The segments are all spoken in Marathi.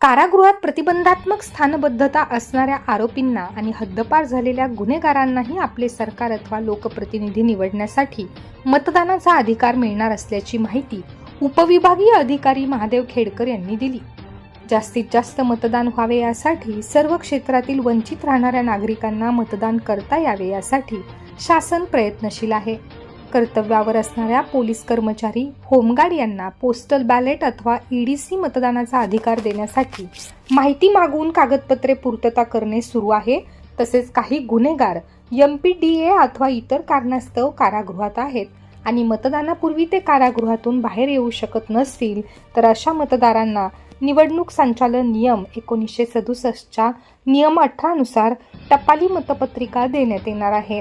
कारागृहात प्रतिबंधात्मक स्थानबद्धता असणाऱ्या आरोपींना आणि हद्दपार झालेल्या गुन्हेगारांनाही आपले सरकार अथवा लोकप्रतिनिधी निवडण्यासाठी मतदानाचा अधिकार मिळणार असल्याची माहिती उपविभागीय अधिकारी महादेव खेडकर यांनी दिली. जास्तीत जास्त मतदान व्हावे यासाठी सर्व क्षेत्रातील वंचित राहणाऱ्या नागरिकांना मतदान करता यावे यासाठी शासन प्रयत्नशील आहे. कर्तव्यावर असणाऱ्या पोलीस कर्मचारी होमगार्ड यांना पोस्टल बॅलेट अथवा ईडीसी मतदानाचा अधिकार देण्यासाठी माहिती मागवून कागदपत्रे पूर्तता करणे सुरू आहे. तसेच काही गुन्हेगार एम पी डी ए अथवा इतर कारणास्तव कारागृहात आहेत आणि मतदानापूर्वी ते कारागृहातून बाहेर येऊ शकत नसतील तर अशा मतदारांना निवडणूक संचालन नियम एकोणीसशे सदुसष्टच्या नियम अठरानुसार टपाली मतपत्रिका देण्यात येणार आहे.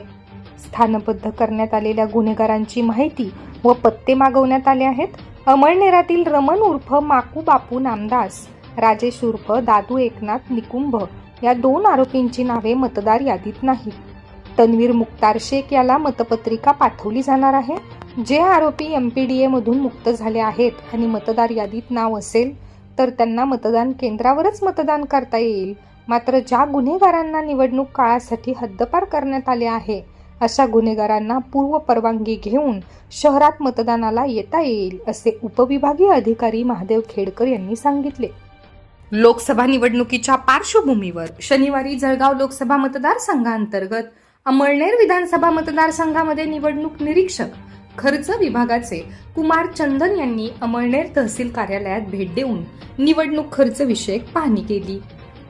स्थानबद्ध करण्यात आलेल्या गुन्हेगारांची माहिती व पत्ते मागवण्यात आले आहेत. अमळनेरातील रमण उर्फ माकू बापू नामदास राजेश उर्फ दादू एकनाथ निकुंभ या दोन आरोपींची नावे मतदार यादीत नाहीत. तन्वीर मुक्तार शेख याला मतपत्रिका पाठवली जाणार आहे. जे आरोपी एम पी डी एमधून मुक्त झाले आहेत आणि मतदार यादीत नाव असेल तर त्यांना मतदान केंद्रावरच मतदान करता येईल. मात्र ज्या गुन्हेगारांना निवडणूक काळासाठी हद्दपार करण्यात आले आहे अशा गुन्हेगारांना पूर्व परवानगी घेऊन शहरात मतदानाला येता येईल असे उपविभागीय अधिकारी महादेव खेडकर यांनी सांगितले. लोकसभा निवडणुकीच्या पार्श्वभूमीवर शनिवारी जळगाव लोकसभा मतदारसंघांतर्गत अमळनेर विधानसभा मतदारसंघामध्ये निवडणूक निरीक्षक खर्च विभागाचे कुमार चंदन यांनी अमळनेर तहसील कार्यालयात भेट देऊन निवडणूक खर्च विषयक पाहणी केली.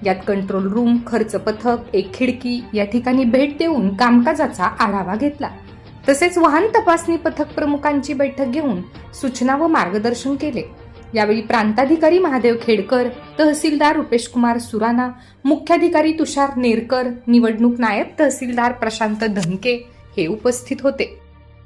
यात कंट्रोल रूम खर्च पथक एक खिडकी या ठिकाणी भेट देऊन कामकाजाचा आढावा घेतला. तसेच वाहन तपासणी पथक प्रमुखांची बैठक घेऊन सूचना व मार्गदर्शन केले. यावेळी प्रांताधिकारी महादेव खेडकर तहसीलदार रुपेश कुमार सुराना मुख्याधिकारी तुषार नेरकर निवडणूक नायब तहसीलदार प्रशांत धनके हे उपस्थित होते.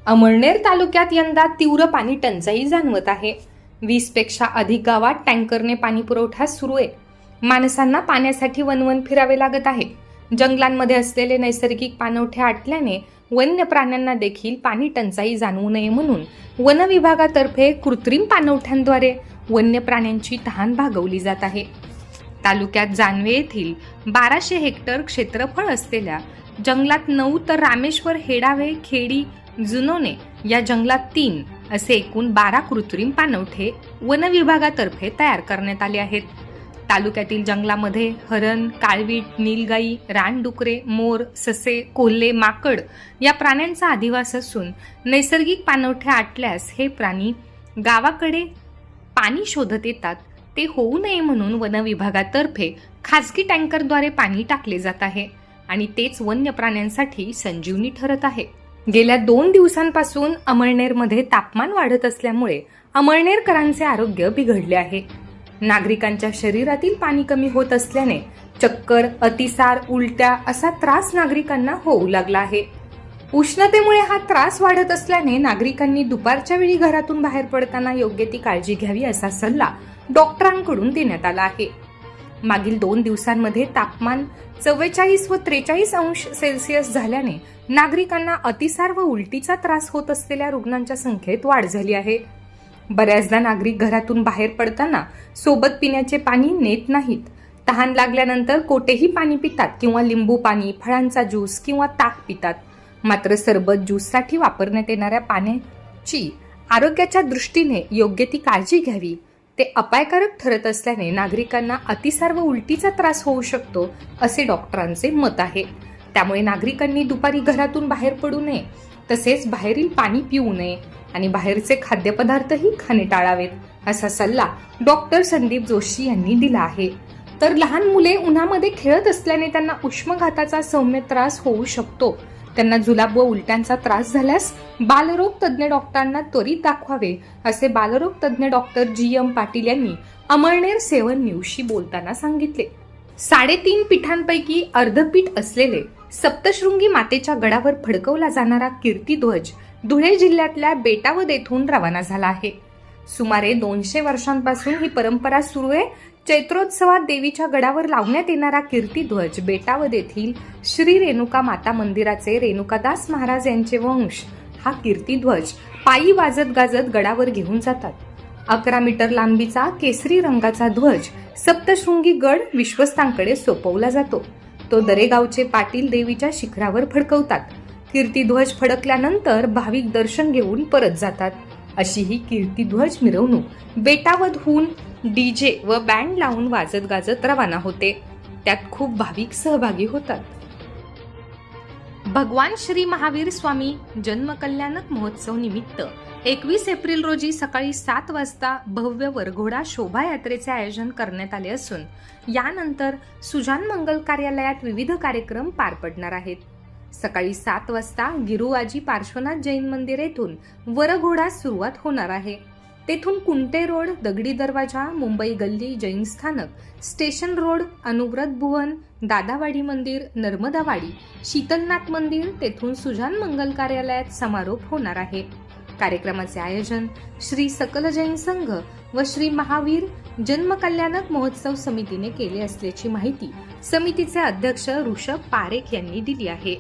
अमळनेर तालुक्यात यंदा तीव्र पाणी टंचाई जाणवत आहे. वीसपेक्षा अधिक गावात टँकरने पाणी पुरवठा सुरू आहे. माणसांना पाण्यासाठी वनवन फिरावे लागत आहे. जंगलांमध्ये असलेले नैसर्गिक पाणवठे आटल्याने वन्य प्राण्यांना देखील पाणी टंचाई जाणवू नये म्हणून वन विभागातर्फे कृत्रिम पाणवठ्यांद्वारे वन्य प्राण्यांची तहान भागवली जात आहे. तालुक्यात जानवे येथील बाराशे हेक्टर क्षेत्रफळ असलेल्या जंगलात नऊ तर रामेश्वर हेडावे खेडी जुनोने या जंगलात तीन असे एकूण बारा कृत्रिम पाणवठे वन विभागातर्फे तयार करण्यात आले आहेत. तालुक्यातील जंगलामध्ये हरण काळवीट नीलगाई रानडुकरे मोर ससे कोल्हे माकड या प्राण्यांचा अधिवास असून नैसर्गिक पाणवठे आटल्यास हे प्राणी गावाकडे पाणी शोधत येतात. ते होऊ नये म्हणून वनविभागातर्फे खासगी खाजगी टँकरद्वारे पाणी टाकले जात आहे आणि तेच वन्य प्राण्यांसाठी संजीवनी ठरत आहे. गेल्या दोन दिवसांपासून अमळनेरमध्ये तापमान वाढत असल्यामुळे अमळनेरकरांचे आरोग्य बिघडले आहे. नागरिकांच्या शरीरातील पाणी कमी होत असल्याने चक्कर अतिसार उलट्या असा त्रास नागरिकांना होऊ लागला आहे. उष्णतेमुळे हा त्रास वाढत असल्याने नागरिकांनी दुपारच्या वेळी घरातून बाहेर पडताना योग्य ती काळजी घ्यावी असा सल्ला डॉक्टरांकडून देण्यात आला आहे. मागील दोन दिवसांमध्ये तापमान चव्वेचाळीस व त्रेचाळीस अंश सेल्सिअस झाल्याने नागरिकांना अतिसार व उलटीचा त्रास होत असलेल्या रुग्णांच्या संख्येत वाढ झाली आहे. बऱ्याचदा नागरिक घरातून बाहेर पडताना सोबत पिण्याचे पाणी नेत नाहीत. तहान लागल्यानंतर कोठेही पाणी पितात किंवा लिंबू पाणी फळांचा ज्यूस किंवा ताक पितात. मात्र सरबत ज्यूससाठी वापरण्यात येणाऱ्या पाण्याची आरोग्याच्या दृष्टीने योग्य ती काळजी घ्यावी. ते अपायकारक ठरत असल्याने नागरिकांना अतिसार व उलटीचा त्रास होऊ शकतो असे डॉक्टरांचे मत आहे. त्यामुळे नागरिकांनी दुपारी घरातून बाहेर पडू नये तसेच बाहेरील पाणी पिऊ नये. आणि बाहेरचे खाद्यपदार्थही खाणे टाळावेत असा सल्ला डॉक्टर संदीप जोशी यांनी दिला आहे. तर लहान मुले उन्हामध्ये खेळत असल्याने त्यांना उष्मघाताचा सौम्य त्रास होऊ शकतो. त्यांना जुलाब व उलट्यांचा त्रास झाल्यास बालरोग तज्ज्ञ डॉक्टरांना त्वरित दाखवावे असे बालरोग तज्ज्ञ डॉक्टर जी एम पाटील यांनी अमळनेर सेवन न्यूजशी बोलताना सांगितले. साडेतीन पीठांपैकी अर्धपीठ असलेले सप्तशृंगी मातेच्या गडावर फडकवला जाणारा कीर्तिध्वज धुळे जिल्ह्यातल्या बेटावद येथून रवाना झाला आहे. सुमारे दोनशे वर्षांपासून ही परंपरा सुरू आहे. चैत्रोत्सवात देवीच्या गडावर लावण्यात येणारा कीर्तीध्वज बेटावद येथील श्री रेणुका माता मंदिराचे रेणुकादास महाराज यांचे वंश हा कीर्तीध्वज पायी वाजत गाजत गडावर घेऊन जातात. अकरा मीटर लांबीचा केसरी रंगाचा ध्वज सप्तशृंगी गड विश्वस्तांकडे सोपवला जातो. तो दरेगावचे पाटील देवीच्या शिखरावर फडकवतात. कीर्तिध्वज फडकल्यानंतर भाविक दर्शन घेऊन परत जातात. अशी ही कीर्तिध्वज मिरवणूक बेटावध होऊन डीजे व बँड लावून वाजत गाजत रवाना होते. त्यात खूप भाविक सहभागी होतात. भगवान श्री महावीर स्वामी जन्मकल्याणक महोत्सव निमित्त एकवीस एप्रिल रोजी सकाळी सात वाजता भव्य वरघोडा शोभायात्रेचे आयोजन करण्यात आले असून यानंतर सुजान मंगल कार्यालयात विविध कार्यक्रम पार पडणार आहेत. सकाळी सात वाजता गिरुवाजी पार्श्वनाथ जैन मंदिर येथून वरघोडा सुरुवात होणार आहे. तेथून कुंटे रोड दगडी दरवाजा मुंबई गल्ली जैन स्थानक स्टेशन रोड अनुव्रत भुवन दादावाडी मंदिर नर्मदावाडी शीतलनाथ मंदिर तेथून सुजान मंगल कार्यालयात समारोप होणार आहे. कार्यक्रमाचे आयोजन श्री सकल जैन संघ व श्री महावीर जन्मकल्याणक महोत्सव समितीने केले असल्याची माहिती समितीचे अध्यक्ष ऋषभ पारेख यांनी दिली आहे.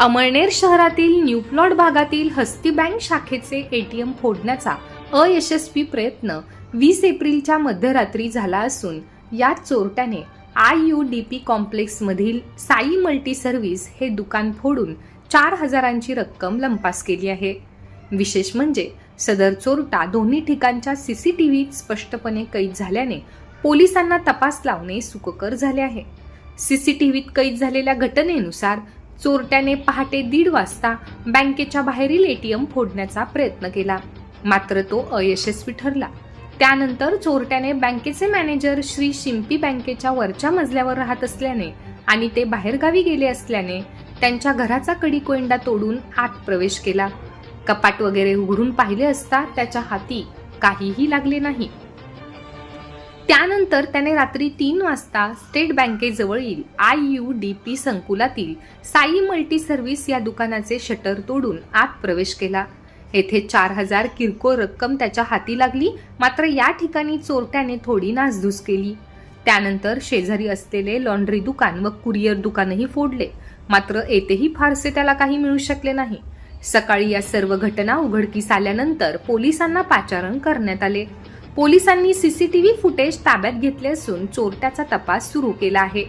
अमळनेर शहरातील न्यू प्लॉट भागातील हस्ती बँक शाखेचे एटीएम फोडण्याचा अयशस्वी प्रयत्न वीस एप्रिलच्या मध्यरात्री झाला असून या चोरट्याने आय यू डी पी कॉम्प्लेक्समधील साई मल्टी सर्व्हिस हे दुकान फोडून चार हजारांची रक्कम लंपास केली आहे. विशेष म्हणजे सदर चोरटा दोन्ही ठिकाणच्या सी सी टी व्हीत स्पष्टपणे कैद झाल्याने पोलिसांना तपास लावणे सुखकर झाले आहे. सीसीटीव्हीत कैद झालेल्या घटनेनुसार चोरट्याने पहाटे दीड वाजता बँकेच्या बाहेरील एटीएम फोडण्याचा प्रयत्न केला. मात्र तो अयशस्वी ठरला. त्यानंतर चोरट्याने बँकेचे मॅनेजर श्री शिंपी बँकेच्या वरच्या मजल्यावर राहत असल्याने आणि ते बाहेरगावी गेले असल्याने त्यांच्या घराचा कडी कोयंडा तोडून आत प्रवेश केला. कपाट वगैरे उघडून पाहिले असता त्याच्या हाती काहीही लागले नाही. त्यानंतर त्याने रात्री तीन वाजता स्टेट बँकेजवळील आय यू डी पी संकुलातील साई मल्टी सर्व्हिस या दुकानाचे शटर तोडून आत प्रवेश केला. येथे चार हजार किरकोळ रक्कम त्याच्या हाती लागली मात्र या ठिकाणी चोरट्याने थोडी नासधूस केली. त्यानंतर शेजारी असलेले लॉन्ड्री दुकान व कुरिअर दुकानही फोडले. मात्र येथेही फारसे त्याला काही मिळू शकले नाही. सकाळी या सर्व घटना उघडकीस आल्यानंतर पोलिसांना पाचारण करण्यात आले. पोलिसांनी सीसीटीव्ही फुटेज ताब्यात घेतले असून चोरट्याचा तपास सुरू केला आहे.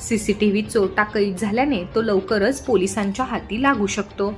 सीसीटीव्ही चोरटा कैद झाल्याने तो लवकरच पोलिसांच्या हाती लागू शकतो.